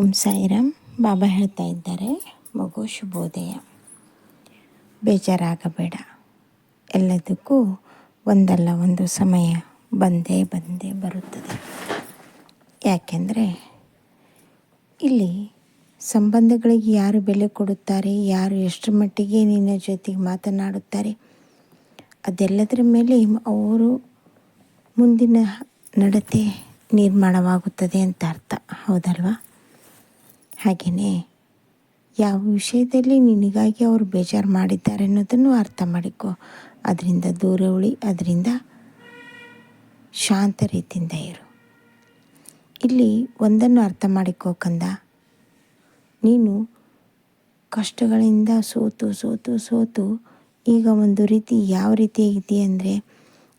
ಓಂ ಸಾಯಿರಾಮ್. ಬಾಬಾ ಹೇಳ್ತಾ ಇದ್ದಾರೆ, ಮಗು ಶುಭೋದಯ. ಬೇಜಾರಾಗಬೇಡ. ಎಲ್ಲದಕ್ಕೂ ಒಂದಲ್ಲ ಒಂದು ಸಮಯ ಬಂದೇ ಬಂದೇ ಬರುತ್ತದೆ. ಯಾಕೆಂದರೆ ಇಲ್ಲಿ ಸಂಬಂಧಗಳಿಗೆ ಯಾರು ಬೆಲೆ ಕೊಡುತ್ತಾರೆ, ಯಾರು ಎಷ್ಟರ ಮಟ್ಟಿಗೆ ನಿನ್ನ ಜೊತೆಗೆ ಮಾತನಾಡುತ್ತಾರೆ, ಅದೆಲ್ಲದರ ಮೇಲೆ ಅವರು ಮುಂದಿನ ನಡತೆ ನಿರ್ಮಾಣವಾಗುತ್ತದೆ ಅಂತ ಅರ್ಥ. ಹೌದಲ್ವಾ? ಹಾಗೆಯೇ ಯಾವ ವಿಷಯದಲ್ಲಿ ನಿನಗಾಗಿ ಅವರು ಬೇಜಾರು ಮಾಡಿದ್ದಾರೆ ಅನ್ನೋದನ್ನು ಅರ್ಥ ಮಾಡಿಕೊ. ಅದರಿಂದ ದೂರ ಉಳಿ, ಅದರಿಂದ ಶಾಂತ ರೀತಿಯಿಂದ ಇರು. ಇಲ್ಲಿ ಒಂದನ್ನು ಅರ್ಥ ಮಾಡಿಕೋಕಂದ ನೀನು ಕಷ್ಟಗಳಿಂದ ಸೋತು ಸೋತು ಸೋತು ಈಗ ಒಂದು ರೀತಿ ಯಾವ ರೀತಿ ಅಂದರೆ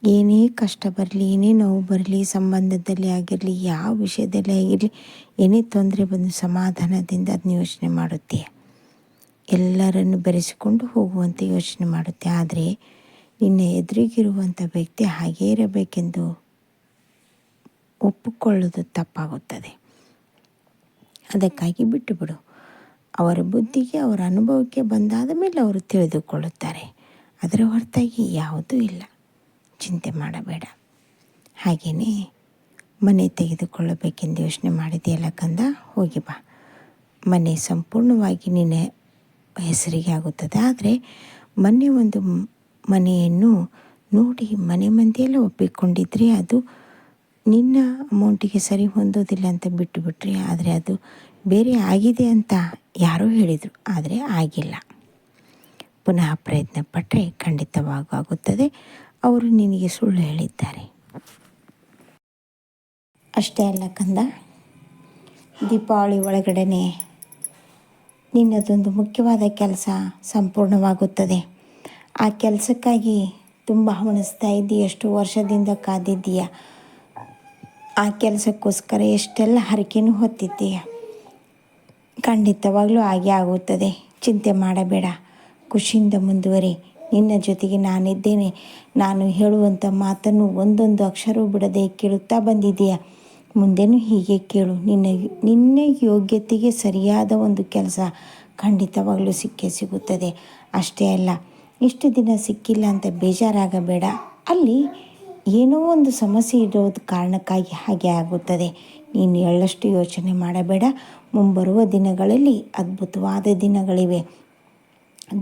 ಏನೇ ಕಷ್ಟ ಬರಲಿ, ಏನೇ ನೋವು ಬರಲಿ, ಸಂಬಂಧದಲ್ಲಿ ಆಗಿರಲಿ, ಯಾವ ವಿಷಯದಲ್ಲಿ ಆಗಿರಲಿ, ಏನೇ ತೊಂದರೆ ಬಂದು ಸಮಾಧಾನದಿಂದ ಅದನ್ನ ಯೋಚನೆ ಮಾಡುತ್ತೆ. ಎಲ್ಲರನ್ನು ಬೆರೆಸಿಕೊಂಡು ಹೋಗುವಂತೆ ಯೋಚನೆ ಮಾಡುತ್ತೆ. ಆದರೆ ನಿನ್ನ ಎದುರಿಗಿರುವಂಥ ವ್ಯಕ್ತಿ ಹಾಗೇ ಇರಬೇಕೆಂದು ಒಪ್ಪಿಕೊಳ್ಳೋದು ತಪ್ಪಾಗುತ್ತದೆ. ಅದಕ್ಕಾಗಿ ಬಿಟ್ಟು ಬಿಡು ಅವರ ಬುದ್ಧಿಗೆ, ಅವರ ಅನುಭವಕ್ಕೆ ಬಂದಾದ ಮೇಲೆ ಅವರು ತಿಳಿದುಕೊಳ್ಳುತ್ತಾರೆ. ಅದರ ಹೊರತಾಗಿ ಯಾವುದೂ ಇಲ್ಲ. ಚಿಂತೆ ಮಾಡಬೇಡ. ಹಾಗೆಯೇ ಮನೆ ತೆಗೆದುಕೊಳ್ಳಬೇಕೆಂದು ಯೋಚನೆ ಮಾಡಿದೆಯಲ್ಲ ಕಂದ? ಹೋಗಿ ಬಾ. ಮನೆ ಸಂಪೂರ್ಣವಾಗಿ ನಿನ್ನ ಹೆಸರಿಗೆ ಆಗುತ್ತದೆ. ಆದರೆ ಮೊನ್ನೆ ಒಂದು ಮನೆಯನ್ನು ನೋಡಿ ಮನೆ ಮಂದಿಯೆಲ್ಲ ಒಪ್ಪಿಕೊಂಡಿದ್ರೆ ಅದು ನಿನ್ನ ಅಮೌಂಟಿಗೆ ಸರಿ ಹೊಂದೋದಿಲ್ಲ ಅಂತ ಬಿಟ್ಟುಬಿಟ್ರಿ ಆದರೆ ಅದು ಬೇರೆ ಆಗಿದೆ ಅಂತ ಯಾರೂ ಹೇಳಿದರು. ಆದರೆ ಆಗಿಲ್ಲ. ಪುನಃ ಪ್ರಯತ್ನ ಪಟ್ಟರೆ ಖಂಡಿತವಾಗುತ್ತದೆ ಅವರು ನಿನಗೆ ಸುಳ್ಳು ಹೇಳಿದ್ದಾರೆ. ಅಷ್ಟೇ ಅಲ್ಲ ಕಂದ, ದೀಪಾವಳಿ ಒಳಗಡೆನೆ ನಿನ್ನದೊಂದು ಮುಖ್ಯವಾದ ಕೆಲಸ ಸಂಪೂರ್ಣವಾಗುತ್ತದೆ. ಆ ಕೆಲಸಕ್ಕಾಗಿ ತುಂಬ ಹವಣಿಸ್ತಾ ಇದ್ದೀಯ ಎಷ್ಟು ವರ್ಷದಿಂದ ಕಾದಿದ್ದೀಯ. ಆ ಕೆಲಸಕ್ಕೋಸ್ಕರ ಎಷ್ಟೆಲ್ಲ ಹರಕೆನೂ ಹೊತ್ತಿದ್ದೀಯ. ಖಂಡಿತವಾಗಲೂ ಹಾಗೆ ಆಗುತ್ತದೆ. ಚಿಂತೆ ಮಾಡಬೇಡ. ಖುಷಿಯಿಂದ ಮುಂದುವರಿ. ನಿನ್ನ ಜೊತೆಗೆ ನಾನಿದ್ದೇನೆ. ನಾನು ಹೇಳುವಂಥ ಮಾತನ್ನು ಒಂದೊಂದು ಅಕ್ಷರವೂ ಬಿಡದೆ ಕೇಳುತ್ತಾ ಬಂದಿದೆಯಾ ಮುಂದೆನೂ ಹೀಗೆ ಕೇಳು. ನಿನ್ನ ನಿನ್ನ ಯೋಗ್ಯತೆಗೆ ಸರಿಯಾದ ಒಂದು ಕೆಲಸ ಖಂಡಿತವಾಗಲೂ ಸಿಕ್ಕೇ ಸಿಗುತ್ತದೆ. ಅಷ್ಟೇ ಅಲ್ಲ, ಇಷ್ಟು ದಿನ ಸಿಕ್ಕಿಲ್ಲ ಅಂತ ಬೇಜಾರಾಗಬೇಡ. ಅಲ್ಲಿ ಏನೋ ಒಂದು ಸಮಸ್ಯೆ ಇರೋದು ಕಾರಣಕ್ಕಾಗಿ ಹಾಗೆ ಆಗುತ್ತದೆ. ನೀನು ಎಳ್ಳಷ್ಟು ಯೋಚನೆ ಮಾಡಬೇಡ. ಮುಂಬರುವ ದಿನಗಳಲ್ಲಿ ಅದ್ಭುತವಾದ ದಿನಗಳಿವೆ.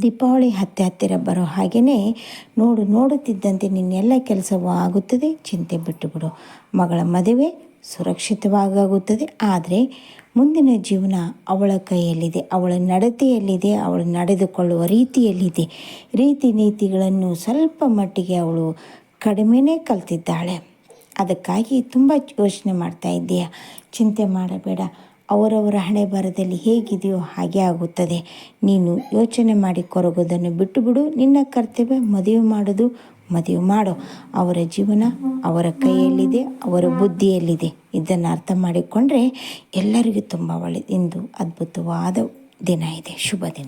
ದೀಪಾವಳಿ ಹತ್ತೆ ಹತ್ತಿರ ಬರೋ ಹಾಗೆಯೇ ನೋಡು ನೋಡುತ್ತಿದ್ದಂತೆ ನಿನ್ನೆಲ್ಲ ಕೆಲಸವೂ ಆಗುತ್ತದೆ, ಚಿಂತೆ ಬಿಟ್ಟುಬಿಡು. ಮಗಳ ಮದುವೆ ಸುರಕ್ಷಿತವಾಗುತ್ತದೆ ಆದರೆ ಮುಂದಿನ ಜೀವನ ಅವಳ ಕೈಯಲ್ಲಿದೆ, ಅವಳ ನಡತೆಯಲ್ಲಿದೆ, ಅವಳು ನಡೆದುಕೊಳ್ಳುವ ರೀತಿಯಲ್ಲಿದೆ. ರೀತಿ ನೀತಿಗಳನ್ನು ಸ್ವಲ್ಪ ಮಟ್ಟಿಗೆ ಅವಳು ಕಡಿಮೆನೇ ಕಲ್ತಿದ್ದಾಳೆ. ಅದಕ್ಕಾಗಿ ತುಂಬ ಯೋಚನೆ ಮಾಡ್ತಾ ಇದ್ದೀಯಾ. ಚಿಂತೆ ಮಾಡಬೇಡ. ಅವರವರ ಹಣೆ ಬರದಲ್ಲಿ ಹೇಗಿದೆಯೋ ಹಾಗೆ ಆಗುತ್ತದೆ. ನೀನು ಯೋಚನೆ ಮಾಡಿ ಕೊರಗೋದನ್ನು ಬಿಟ್ಟು ಬಿಡು ನಿನ್ನ ಕರ್ತವ್ಯ ಮದುವೆ ಮಾಡೋದು, ಮದುವೆ ಮಾಡು. ಅವರ ಜೀವನ ಅವರ ಕೈಯಲ್ಲಿದೆ, ಅವರ ಬುದ್ಧಿಯಲ್ಲಿದೆ. ಇದನ್ನು ಅರ್ಥ ಮಾಡಿಕೊಂಡ್ರೆ ಎಲ್ಲರಿಗೂ ತುಂಬ ಒಳ್ಳೆಯದು ಇಂದು ಅದ್ಭುತವಾದ ದಿನ ಇದೆ. ಶುಭ ದಿನ.